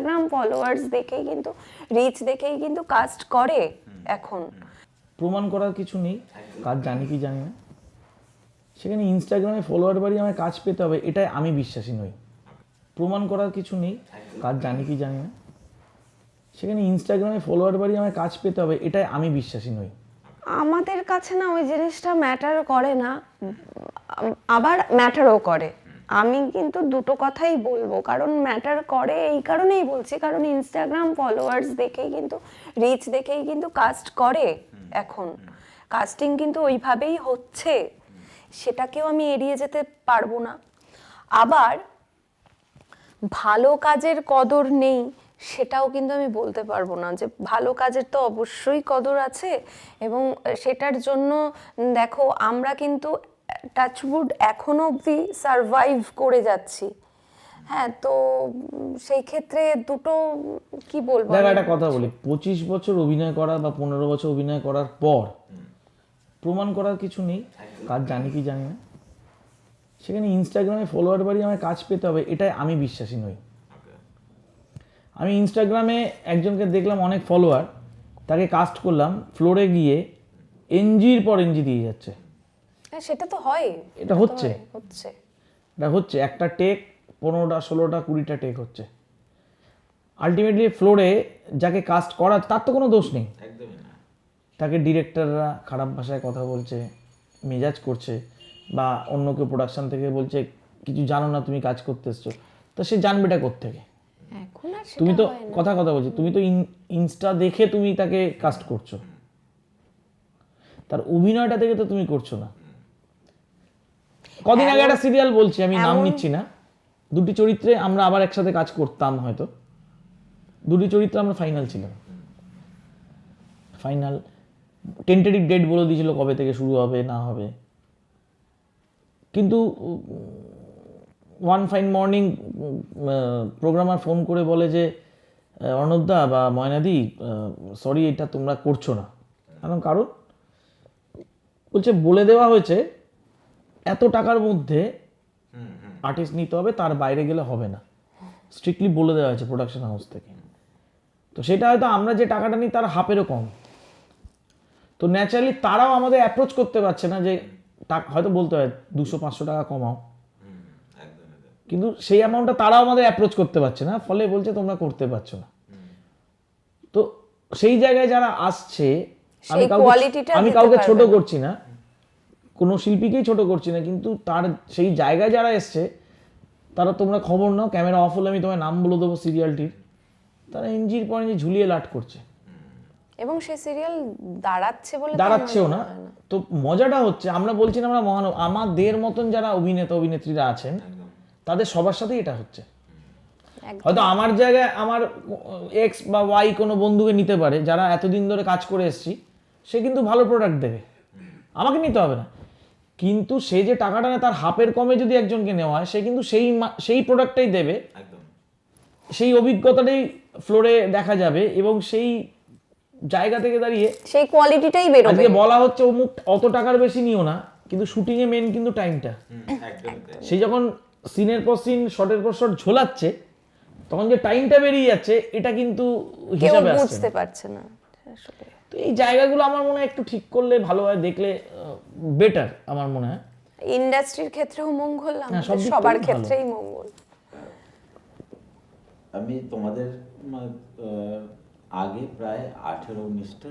Instagram followers দেখেই কিন্তু rich দেখেই কিন্তু কাস্ট করে এখন। প্রমাণ করার কিছু নেই কাজ জানি কি জানি না। সেখানে ইনস্টাগ্রামে ফলোয়ার বাড়ি আমার কাজ পেতে হবে এটাই আমি বিশ্বাসী নই। প্রমাণ করার কিছু নেই কাজ জানি কি জানি না। সেখানে ইনস্টাগ্রামে ফলোয়ার বাড়ি আমার কাজ পেতে হবে এটাই আমি বিশ্বাসী নই। আমাদের কাছে না ওই জিনিসটা ম্যাটার করে না আবার ম্যাটারও করে। আমি কিন্তু দুটো কথাই বলব। কারণ ম্যাটার করে এই কারণেই বলছি কারণ ইনস্টাগ্রাম ফলোয়ার্স দেখেই কিন্তু রিচ দেখেই কিন্তু কাস্ট করে এখন। কাস্টিং কিন্তু ওইভাবেই হচ্ছে। সেটাকেও আমি এড়িয়ে যেতে পারব না। আবার ভালো কাজের কদর নেই সেটাও কিন্তু আমি বলতে পারব না যে ভালো কাজের তো অবশ্যই কদর আছে এবং সেটার জন্য দেখো আমরা কিন্তু টাচউড এখনও অবধি সারভাইভ করে যাচ্ছি। হ্যাঁ তো সেই ক্ষেত্রে দুটো কি বলব দেখ একটা কথা বলি পঁচিশ বছর অভিনয় করা বা পনেরো বছর অভিনয় করার পর প্রমাণ করার কিছু নেই কাজ জানি কি জানি না। সেখানে ইনস্টাগ্রামে ফলোয়ার বাড়ি আমার কাজ পেতে হবে এটাই আমি বিশ্বাসী নই। আমি ইনস্টাগ্রামে একজনকে দেখলাম অনেক ফলোয়ার তাকে কাস্ট করলাম ফ্লোরে গিয়ে এনজির পর এনজি দিয়ে যাচ্ছে। হ্যাঁ সেটা তো হয়। এটা হচ্ছে। হচ্ছে। এটা হচ্ছে একটা টেক পনেরোটা ষোলোটা কুড়িটা টেক হচ্ছে। আলটিমেটলি ফ্লোরে যাকে কাস্ট করা তার তো কোনো দোষ নেই। তাকে ডিরেক্টররা খারাপ ভাষায় কথা বলছে মেজাজ করছে বা অন্য কেউ প্রোডাকশন থেকে বলছে কিছু জানো না তুমি কাজ করতে এসছো। তো সে জানবেটা থেকে সেটা তুমি তো কথা কথা বলছি তুমি তো ইনস্টা দেখে তুমি তাকে কাস্ট করছ। তার অভিনয়টা দেখে তো তুমি করছ না। কদিন আগে একটা সিরিয়াল বলছি আমি নাম নিচ্ছি না। দুটি চরিত্রে আমরা আবার একসাথে কাজ করতাম হয়তো। দুটি চরিত্রে আমরা ফাইনাল ছিলাম। ফাইনাল টেন্টেটিভ ডেট বলে দিয়েছিল কবে থেকে শুরু হবে না হবে। কিন্তু one fine morning programmer phone করে বলে যে অর্ণবদা বা ময়নাদি সরি এটা তোমরা করছ না। কারণ কারণ? বলছে বলে দেওয়া হয়েছে এত টাকার মধ্যে আর্টিস্ট নিতে হবে তার বাইরে গেলে হবে না। স্ট্রিক্টলি বলে দেওয়া হয়েছে প্রোডাকশন হাউস থেকে। তো সেটা হয়তো আমরা যে টাকাটা নিই তার হাফেরও কম। তো ন্যাচারালি তারাও আমাদের অ্যাপ্রোচ করতে পারছে না যে হয়তো বলতে হয় দুশো পাঁচশো টাকা কমাও। কিন্তু সেই অ্যামাউন্টটা তারাও আমাদের অ্যাপ্রোচ করতে পারছে না ফলে বলছে তোমরা করতে পারছ না। তো সেই জায়গায় যারা আসছে আমি কাউকে আমি কাউকে ছোট করছি না কোনো শিল্পীকেই ছোট করছি না কিন্তু তার সেই জায়গায় যারা এসছে তারা তোমরা খবর নাও ক্যামেরা অফ হলে আমি তোমায় নাম বলে দেবো সিরিয়ালটির। তারা এনজির পর এনজি ঝুলিয়ে লাট করছে। এবং সেই সিরিয়াল দাঁড়াচ্ছে বলে আমার দাঁড়াচ্ছেও না। তো মজাটা হচ্ছে আমরা বলছি না আমরা মহান আমাদের মতন যারা অভিনেতা অভিনেত্রীরা আছেন তাদের সবার সাথেই এটা হচ্ছে। হয়তো আমার জায়গায় আমার এক্স বা ওয়াই কোনো বন্ধুকে নিতে পারে যারা এতদিন ধরে কাজ করে এসেছি সে কিন্তু ভালো প্রোডাক্ট দেবে। আমাকে নিতে হবে না। কিন্তু সে যে টাকাটা নেয় তার হাফের কমে যদি একজনকে নেওয়া হয় সে কিন্তু সেই সেই প্রোডাক্টটাই দেবে। সেই অভিজ্ঞতাটাই ফ্লোরে দেখা যাবে এবং সেই জায়গা থেকে দাঁড়িয়ে সেই কোয়ালিটিটাই বেরোবে। আজকে বলা হচ্ছে অমুক অত টাকার বেশি নিও না কিন্তু শুটিং এ মেন কিন্তু টাইমটা সেই যখন সিনের পর সিন শটের পর শট ঝোলাচ্ছে তখন যে টাইমটা বেরিয়ে যাচ্ছে এটা কিন্তু হিসাবে আসছে বুঝতে পারছে না। আসলে তো এই জায়গাগুলো আমার মনে হয় একটু ঠিক করলে ভালো হয় দেখলে বেটার আমার মনে হয়। ইন্ডাস্ট্রির ক্ষেত্রেও মঙ্গল আমাদের সবার ক্ষেত্রেই মঙ্গল। আমি তোমাদের আগে প্রায় আঠেরো উনিশটা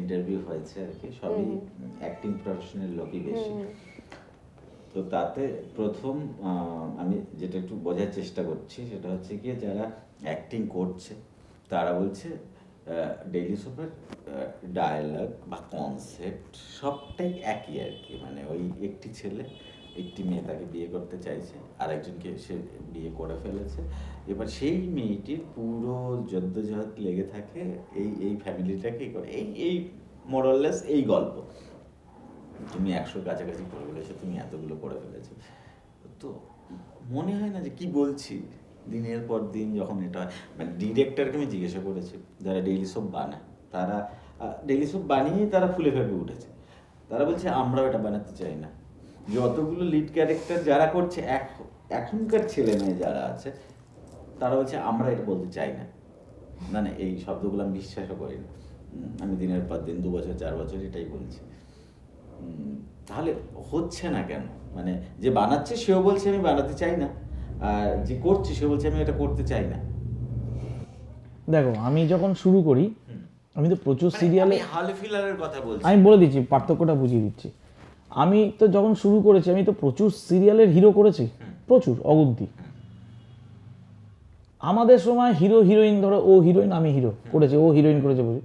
ইন্টারভিউ হয়েছে আর কি সবই অ্যাক্টিং প্রফেশনের লোকই বেশি। তো তাতে প্রথম আহ, আমি যেটা একটু বোঝার চেষ্টা করছি সেটা হচ্ছে গিয়ে যারা অ্যাক্টিং করছে তারা বলছে ডেইলি সোপের ডায়ালগ বা কনসেপ্ট সবটাই একই আর কি। মানে ওই একটি ছেলে, একটি মেয়ে তাকে বিয়ে করতে চাইছে আর একজনকে সে বিয়ে করে ফেলেছে। এবার সেই মেয়েটির পুরো জদ্দজহদ লেগে থাকে এই এই ফ্যামিলিটাকে করে এই এই মোরাললেস এই গল্প। তুমি একশোর কাছাকাছি করে ফেলেছো, তুমি এতগুলো করে ফেলেছো। তো মনে হয় না যে কি বলছি? দিনের পর দিন যখন এটা হয় মানে ডিরেক্টরকে আমি জিজ্ঞাসা করেছি, যারা ডেইলি সব বানায় তারা ডেইলি সব বানিয়েই তারা ফুলে ফেপে উঠেছে। তারা বলছে, আমরাও এটা বানাতে চাই না। যতগুলো লিড ক্যারেক্টার যারা করছে এখন এখনকার ছেলে মেয়ে যারা আছে, তারা বলছে, আমরা এটা বলতে চাই না। না না, এই শব্দগুলো আমি বিশ্বাসও করি না। আমি দিনের পর দিন, দু বছর, চার বছর এটাই বলছি। তাহলে হচ্ছে না কেন? মানে যে বানাচ্ছে, সেও বলছে, আমি বানাতে চাই না। আর যে করছে সে বলছে, আমি এটা করতে চাই না। দেখো, আমি যখন শুরু করি আমি তো প্রচুর সিরিয়ালে হাল ফিলারের কথা বলছি। আমি বলে দিচ্ছি পার্থক্যটা বুঝিয়ে দিচ্ছি। আমি তো যখন শুরু করেছি আমি তো প্রচুর সিরিয়ালের হিরো করেছি। প্রচুর অগুন্তি। আমাদের সময় হিরো হিরোইন ধরো ও হিরোইন আমি হিরো করেছে ও হিরোইন করেছে বুঝি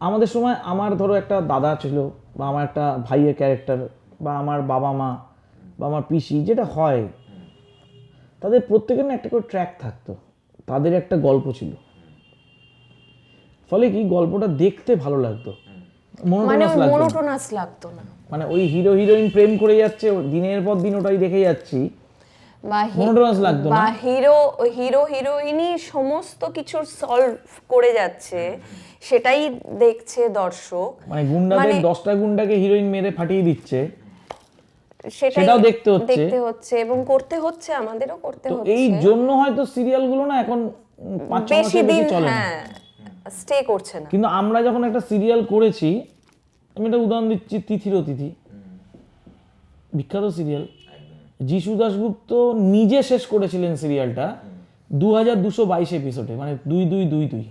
আমাদের সময় আমার ধরো একটা দাদা ছিল বা আমার একটা ভাইয়ের ক্যারেক্টার বা আমার বাবা মা বা আমার পিসি যেটা হয় তাদের প্রত্যেকের না একটা করে ট্র্যাক থাকতো। তাদের একটা গল্প ছিল। ফলে কি গল্পটা দেখতে ভালো লাগতো? মানে। মনোটোনাস লাগতো। না। মানে ওই হিরো হিরোইন প্রেম করে যাচ্ছে দিনের পর দিন ওটাই দেখে যাচ্ছি। বা হিরো হিরো হিরোইনই সমস্ত কিছুর সলভ করে যাচ্ছে সেটাই দেখছে দর্শক। মানে গুন্ডাদের মানে- দশটা গুন্ডাকে হিরোইন মেরে ফাটিয়ে দিচ্ছে। সেটাও দেখতে হচ্ছে। দেখতে হচ্ছে এবং করতে হচ্ছে আমাদেরও করতে হচ্ছে। এই জন্য হয়তো সিরিয়ালগুলো না এখন পাঁচ ছ বেশি মাসের দিন বেশি চলে না। হ্যাঁ। স্টে করছে না। কিন্তু আমরা যখন একটা সিরিয়াল করেছি আমি একটা উদাহরণ দিচ্ছি তিথির অতিথি। বিখ্যাত সিরিয়াল যিশু দাশগুপ্ত নিজে শেষ করেছিলেন সিরিয়ালটা দু হাজার দুশো বাইশ এপিসোডে মানে দুই দুই দুই দুই।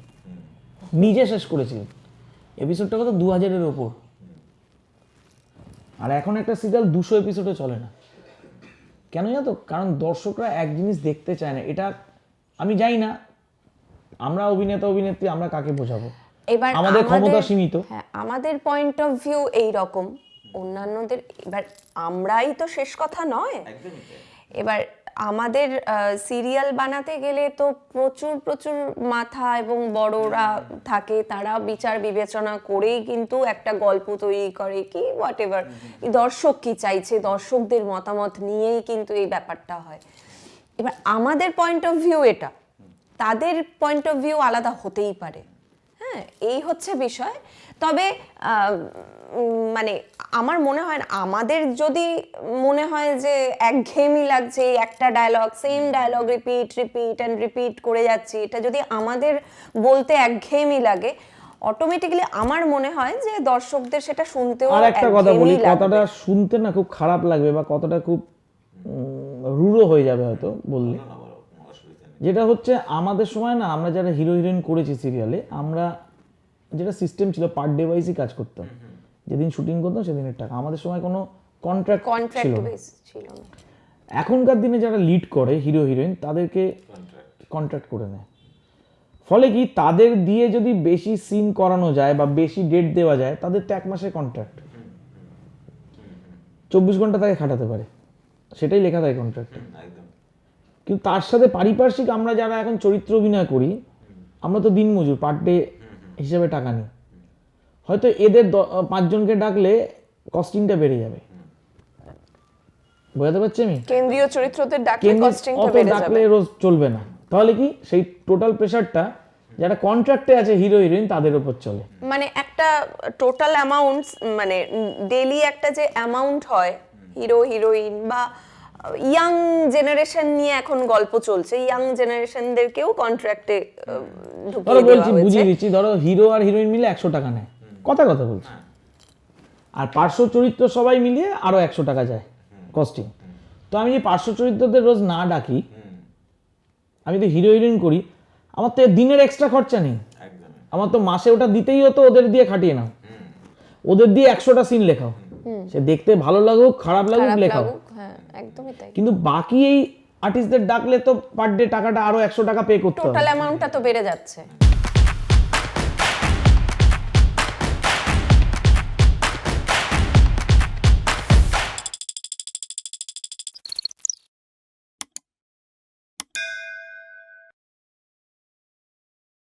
নিজে শেষ করেছিলেন। এপিসোডটা কত? দু হাজারের ওপর আর এখন একটা সিরিয়াল দুশো এপিসোডে চলে না। কেন জানো তো? কারণ দর্শকরা এক জিনিস দেখতে চায় না। এটা আমি জানি না। আমরা অভিনেতা অভিনেত্রী আমরা কাকে বোঝাবো? এবার আমাদের ক্ষমতা সীমিত। হ্যাঁ আমাদের পয়েন্ট অফ ভিউ এই রকম অন্যান্যদের এবার আমরাই তো শেষ কথা নয়। এবার আমাদের সিরিয়াল বানাতে গেলে তো প্রচুর প্রচুর মাথা এবং বড়রা থাকে তারা বিচার বিবেচনা করেই কিন্তু একটা গল্প তৈরি করে কি হোয়াট এভার দর্শক কি চাইছে? দর্শকদের মতামত নিয়েই কিন্তু এই ব্যাপারটা হয়। এবার আমাদের পয়েন্ট অফ ভিউ এটা। তাদের পয়েন্ট অফ ভিউ আলাদা হতেই পারে। হ্যাঁ এই হচ্ছে বিষয়। তবে মানে আমার মনে হয় না আমাদের যদি মনে হয় যে একঘেয়েমি লাগছে একটা dialogue same dialogue repeat repeat and repeat করে যাচ্ছি এটা যদি আমাদের বলতে একঘেয়েমি লাগে অটোমেটিক্যালি আমার মনে হয় যে দর্শকদের সেটা শুনতেও আর একটা কথা বলি কথাটা শুনতে না খুব খারাপ লাগবে বা কথাটা খুব রূঢ় হয়ে যাবে হয়তো বললে না বলো, কোনো অসুবিধা নেই। যেটা হচ্ছে আমাদের সময় না আমরা যারা হিরো হিরোইন করেছি সিরিয়ালে আমরা যেটা সিস্টেম ছিল পার ডে ওয়াইজই কাজ করতাম। যেদিন শুটিং করতাম সেদিনের টাকা। আমাদের সময় কোনো কন্ট্রাক্ট ছিল কন্ট্রাক্ট না ছিল এখনকার দিনে যারা লিড করে হিরো হিরোইন তাদেরকে কন্ট্রাক্ট করে নেয়। ফলে কি তাদের দিয়ে যদি বেশি সিন করানো যায় বা বেশি ডেট দেওয়া যায় তাদের তো এক মাসের কন্ট্রাক্ট চব্বিশ ঘণ্টা তাকে খাটাতে পারে। সেটাই লেখা থাকে কন্ট্রাক্টে একদম। কিন্তু তার সাথে পারিপার্শ্বিক আমরা যারা এখন চরিত্র অভিনয় করি আমরা তো দিনমজুর পার ডে হিসেবে টাকা নিই। হয়তো এদের পাঁচজনকে ডাকলে কস্টিংটা বেড়ে যাবে। বোঝাতে পারছি আমি? কেন্দ্রীয় চরিত্রদের ডাকলে কস্টিংটা বেড়ে ডাকলে যাবে রোজ চলবে না। তাহলে কি সেই টোটাল প্রেসারটা যারা কন্ট্রাক্টে আছে হিরো হিরোইন তাদের উপর চলে। মানে একটা টোটাল অ্যামাউন্ট মানে ডেলি একটা যে অ্যামাউন্ট হয় হিরো হিরোইন বা ইয়াং জেনারেশন নিয়ে এখন গল্প চলছে। ইয়াং জেনারেশনদেরকেও কন্ট্রাক্টে ধরো ঢুকিয়ে দেওয়া বলছি হয়েছে। বুঝিয়ে দিচ্ছি ধরো হিরো আর হিরোইন মিলে একশো টাকা নেয়। কথা কথা বলছি। আর পার্শ্ব চরিত্র সবাই মিলিয়ে আরও একশো টাকা যায় কস্টিং তো আমি যে পার্শ্ব চরিত্রদের রোজ না ডাকি আমি তো হিরো হিরোইন করি আমার তো দিনের এক্সট্রা খরচা নেই। আমার তো মাসে ওটা দিতেই হতো ওদের দিয়ে খাটিয়ে নাও। ওদের দিয়ে একশোটা সিন লেখাও। সে দেখতে ভালো লাগুক খারাপ লাগুক লেখাও। একদমই তাই। কিন্তু বাকি এই আর্টিস্টদের ডাকলে তো পার ডে টাকাটা আরও একশো টাকা পে করতে হবে। টোটাল অ্যামাউন্টটা তো বেড়ে যাচ্ছে।